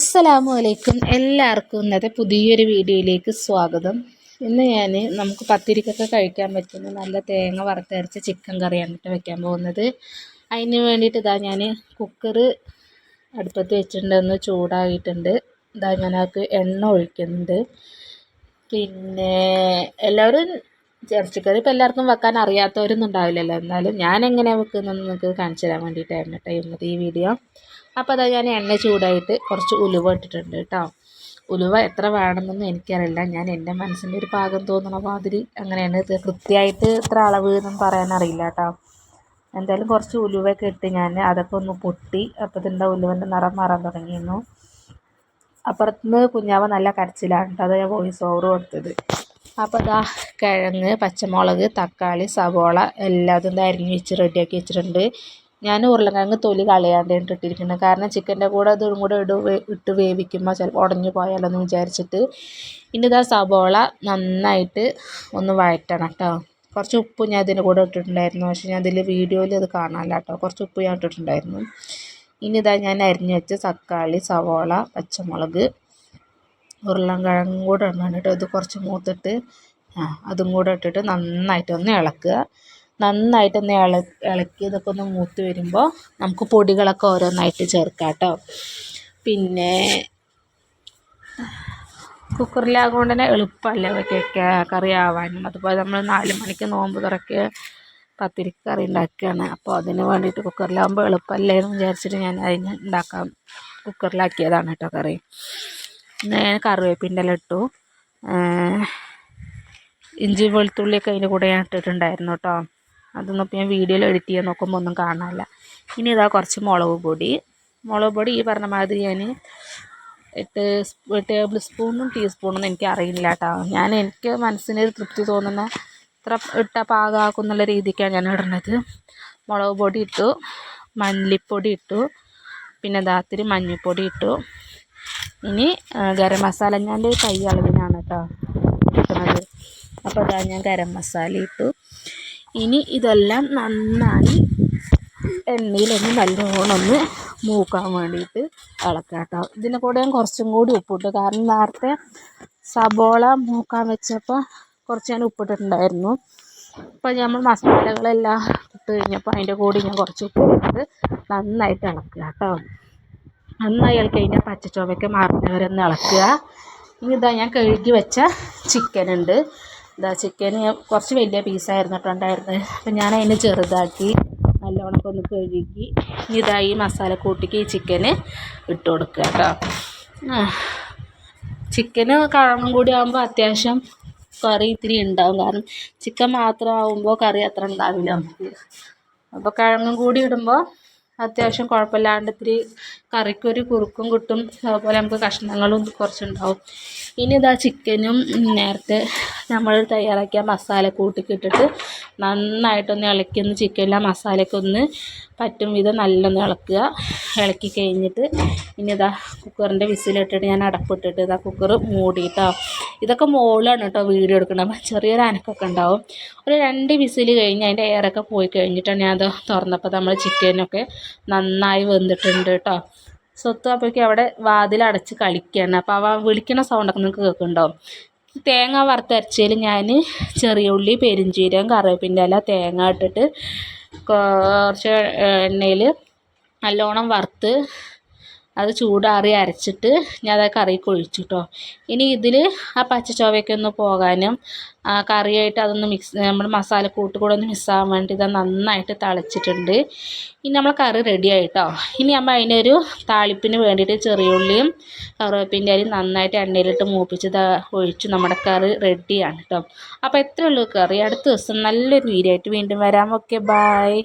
അസ്സലാമു അലൈക്കും എല്ലാവർക്കും ഇന്നത്തെ പുതിയൊരു വീഡിയോയിലേക്ക് സ്വാഗതം. ഇന്ന് ഞാൻ നമുക്ക് പത്തിരിക്കൊക്കെ കഴിക്കാൻ പറ്റുന്ന നല്ല തേങ്ങ വറുത്തരച്ച ചിക്കൻ കറിയാണ് കേട്ടോ വെക്കാൻ പോകുന്നത്. അതിന് വേണ്ടിയിട്ട് ഇതാ ഞാൻ കുക്കറ് അടുപ്പത്ത് വെച്ചിട്ടുണ്ടെന്ന് ചൂടായിട്ടുണ്ട്. ഇതാ ഞാൻ അതിലേക്ക് എണ്ണ ഒഴിക്കുന്നുണ്ട്. പിന്നെ എല്ലാവരും ഇറച്ചിക്കറി ഇപ്പോൾ എല്ലാവർക്കും വെക്കാൻ അറിയാത്തവരൊന്നും ഉണ്ടാവില്ലല്ലോ. എന്നാലും ഞാൻ എങ്ങനെയാണ് വെക്കുന്നതെന്ന് നിങ്ങൾക്ക് കാണിച്ചു തരാൻ വേണ്ടിയിട്ടായിരുന്നു കേട്ടോ ഈ വീഡിയോ. അപ്പോൾ അതാ ഞാൻ എണ്ണ ചൂടായിട്ട് കുറച്ച് ഉലുവ ഇട്ടിട്ടുണ്ട് കേട്ടോ. ഉലുവ എത്ര വേണമെന്നൊന്നും എനിക്കറിയില്ല. ഞാൻ എന്റെ മനസ്സിന്റെ ഒരു പാകം തോന്നണ മാതിരി അങ്ങനെയാണ് കൃത്യമായിട്ട് ഇത്ര അളവ് എന്നൊന്നും പറയാനറിയില്ല കേട്ടോ. എന്തായാലും കുറച്ച് ഉലുവയൊക്കെ ഇട്ട് ഞാൻ അതൊക്കെ ഒന്ന് പൊട്ടി അപ്പോൾ ഇതിന്റെ ഉലുവന്റെ നിറം മാറാൻ തുടങ്ങിയിരുന്നു. അപ്പുറത്തുനിന്ന് കുഞ്ഞാവ നല്ല കരച്ചിലാണ് കേട്ടോ. അത് ഞാൻ വോയിസ് ഓവർ കൊടുത്തത്. അപ്പോൾ ഇതാ കിഴങ്ങ് പച്ചമുളക് തക്കാളി സവോള എല്ലാതും അരിഞ്ഞ് വെച്ച് റെഡിയാക്കി വെച്ചിട്ടുണ്ട്. ഞാൻ ഉരുളക്കിഴങ്ങ് തൊലി കളയാണ്ടാണ് ഇട്ടിരിക്കുന്നത്. കാരണം ചിക്കന്റെ കൂടെ ഇതും കൂടെ ഇട ഇട്ട് വേവിക്കുമ്പോൾ ചിലപ്പോൾ ഉടഞ്ഞു പോയാലോ എന്ന് വിചാരിച്ചിട്ട് ഇനി ഇതാ സബോള നന്നായിട്ട് ഒന്ന് വഴറ്റണം കേട്ടോ. കുറച്ച് ഉപ്പ് ഞാൻ ഇതിന്റെ കൂടെ ഇട്ടിട്ടുണ്ടായിരുന്നു. പക്ഷേ ഞാൻ ഇതിൽ വീഡിയോയിൽ അത് കാണാനില്ല കേട്ടോ. കുറച്ച് ഉപ്പ് ഞാൻ ഇട്ടിട്ടുണ്ടായിരുന്നു. ഇനി ഇതാ ഞാൻ അരിഞ്ഞു വെച്ച തക്കാളി സവോള പച്ചമുളക് ഉരുളക്കിഴങ്ങും കൂടെ ഇടണം കേട്ടോ. ഇത് കുറച്ച് മൂത്തിട്ട് ആ അതും കൂടെ ഇട്ടിട്ട് നന്നായിട്ട് ഒന്ന് ഇളക്കുക. നന്നായിട്ടൊന്ന് ഇള ഇളക്കി ഇതൊക്കെ ഒന്ന് മൂത്ത് വരുമ്പോൾ നമുക്ക് പൊടികളൊക്കെ ഓരോന്നായിട്ട് ചേർക്കാം കേട്ടോ പിന്നെ കുക്കറിലാകൊണ്ട് തന്നെ എളുപ്പമല്ലേ അവയ്ക്കൊക്കെ കറി ആവാനും അതുപോലെ നമ്മൾ നാല് മണിക്ക് നോമ്പ് തുറക്കുക പത്തിരിക്ക് കറി ഉണ്ടാക്കുകയാണ് അപ്പോൾ അതിന് വേണ്ടിയിട്ട് കുക്കറിലാകുമ്പോൾ എളുപ്പമല്ലേ എന്ന് വിചാരിച്ചിട്ട് ഞാൻ അതിന് ഉണ്ടാക്കാം കുക്കറിലാക്കിയതാണ് കേട്ടോ കറി. ഞാൻ കറിവേപ്പിന്റെ ഇട്ടു. ഇഞ്ചി വെളുത്തുള്ളിയൊക്കെ അതിന്റെ കൂടെ ഞാൻ ഇട്ടിട്ടുണ്ടായിരുന്നു കേട്ടോ. അതൊന്നും ഇപ്പോൾ ഞാൻ വീഡിയോയിൽ എഡിറ്റ് ചെയ്യാൻ നോക്കുമ്പോൾ ഒന്നും കാണാനില്ല. ഇനി ഇതാ കുറച്ച് മുളക് പൊടി. മുളക് പൊടി ഈ പറഞ്ഞ മാതിരി ഞാൻ എട്ട് ടേബിൾ സ്പൂണും ടീസ്പൂണൊന്നും എനിക്ക് അറിയില്ല കേട്ടോ. ഞാൻ എനിക്ക് മനസ്സിനൊരു തൃപ്തി തോന്നുന്ന ഇത്ര ഇട്ട പാകാക്കും എന്നുള്ള രീതിക്കാണ് ഞാൻ ഇടുന്നത്. മുളക് പൊടി ഇട്ടു മല്ലിപ്പൊടി ഇട്ടു പിന്നെ ദാത്തിരി മഞ്ഞൾപ്പൊടി ഇട്ടു. ഇനി ഗരം മസാല ഞാൻ കൈ അളവിനാണ് കേട്ടോ കിട്ടുന്നത് അപ്പോൾ അതാ ഞാൻ ഗരം മസാല ഇട്ടു. ഇനി ഇതെല്ലാം നന്നായി എണ്ണയിലൊന്ന് നല്ലോണം ഒന്ന് മൂക്കാൻ വേണ്ടിയിട്ട് ഇളക്കാം കേട്ടോ കൂടെ ഞാൻ കുറച്ചും കൂടി ഉപ്പിട്ടു. കാരണം നേരത്തെ സബോള മൂക്കാൻ വെച്ചപ്പോൾ കുറച്ച് ഞാൻ ഉപ്പിട്ടിട്ടുണ്ടായിരുന്നു. അപ്പോൾ നമ്മൾ മസാലകളെല്ലാം ഇട്ട് കഴിഞ്ഞപ്പോൾ അതിന്റെ കൂടി ഞാൻ കുറച്ച് ഉപ്പിട്ടിട്ട് നന്നായിട്ട് ഇളക്കുക കേട്ടോ. നന്നായി ഇളക്കി കഴിഞ്ഞാൽ പച്ചച്ചുവയ്ക്ക് ഇളക്കുക. ഇനി ഇതാ ഞാൻ കഴുകി വെച്ച ചിക്കൻ ഉണ്ട്. ഇതാ ചിക്കൻ കുറച്ച് വലിയ പീസായിരുന്നു കേട്ടോ ഉണ്ടായിരുന്നത്. അപ്പം ഞാൻ അതിനെ ചെറുതാക്കി നല്ലോണം ഒന്ന് കഴുകി ഇതായി മസാല കൂട്ടിക്ക് ഈ ചിക്കന് ഇട്ട് കൊടുക്കുക കേട്ടോ. ചിക്കന് കഴങ്ങും കൂടി ആകുമ്പോൾ അത്യാവശ്യം കറി ഇത്തിരി ഉണ്ടാവും. കാരണം ചിക്കൻ മാത്രം ആകുമ്പോൾ കറി അത്ര ഉണ്ടാവില്ല നമുക്ക്. അപ്പോൾ കിഴങ്ങും കൂടി ഇടുമ്പോൾ അത്യാവശ്യം കുഴപ്പമില്ലാണ്ട് ഇത്തിരി കറിക്കൊരു കുറുക്കും കിട്ടും അതുപോലെ നമുക്ക് കഷ്ണങ്ങളും കുറച്ചുണ്ടാവും. ഇനി ഇതാ ചിക്കനും നേരത്തെ നമ്മൾ തയ്യാറാക്കിയ മസാലക്കൂട്ടിക്ക് ഇട്ടിട്ട് നന്നായിട്ടൊന്ന് ഇളക്കിയൊന്ന് ചിക്കനിലെ മസാലയൊക്കെ ഒന്ന് പറ്റും വിധം നല്ലൊന്ന് ഇളക്കുക. ഇളക്കി കഴിഞ്ഞിട്ട് ഇനി ഇതാ കുക്കറിന്റെ വിസിലിട്ടിട്ട് ഞാൻ അടപ്പിട്ടിട്ട് ഇതാ കുക്കർ മൂടിയിട്ടോ. ഇതൊക്കെ മുകളിലാണ് കേട്ടോ വീഡിയോ എടുക്കണം ചെറിയൊരു അനക്കൊക്കെ ഉണ്ടാവും. ഒരു രണ്ട് വിസിൽ കഴിഞ്ഞ് അതിന്റെ എയറൊക്കെ പോയി കഴിഞ്ഞിട്ടാണ് ഞാൻ അത് തുറന്നപ്പോൾ നമ്മൾ ചിക്കനൊക്കെ നന്നായി വെന്തിട്ടുണ്ട് കേട്ടോ. സ്വത്ത് അപ്പോഴേക്കും അവിടെ വാതിലടച്ച് കളിക്കുകയാണ് അപ്പോൾ അവ വിളിക്കുന്ന സൗണ്ടൊക്കെ നിങ്ങൾക്ക് കേൾക്കുന്നുണ്ടാവും. തേങ്ങ വറുത്തരച്ചതിൽ ഞാൻ ചെറിയ ഉള്ളി പെരുംജീരകം കറിവേപ്പിന്റെ ഇല തേങ്ങ ഇട്ടിട്ട് കുറച്ച് എണ്ണയിൽ നല്ലോണം വറുത്ത് അത് ചൂടാറി അരച്ചിട്ട് ഞാൻ അത് കറിക്ക് ഒഴിച്ചു കേട്ടോ ഇനി ഇതിൽ ആ പച്ചച്ചോവയൊക്കെ ഒന്ന് പോകാനും ആ കറിയായിട്ട് അതൊന്ന് മിക്സ് നമ്മൾ മസാലക്കൂട്ട് കൂടെ ഒന്ന് മിക്സാകാൻ വേണ്ടി ഇത് നന്നായിട്ട് തളിച്ചിട്ടുണ്ട്. ഇനി നമ്മൾ കറി റെഡി ആയിട്ടോ. ഇനി നമ്മൾ അതിനൊരു താളിപ്പിന് വേണ്ടിയിട്ട് ചെറിയ ഉള്ളിയും കറിവേപ്പിന്റെ അരി നന്നായിട്ട് എണ്ണയിലിട്ട് മൂപ്പിച്ച് ഒഴിച്ചു. നമ്മുടെ കറി റെഡിയാണ് കേട്ടോ അപ്പോൾ എത്രയുള്ളൂ കറി. അടുത്ത ദിവസം നല്ലൊരു വീഡിയോ ആയിട്ട് വീണ്ടും വരാം. Okay bye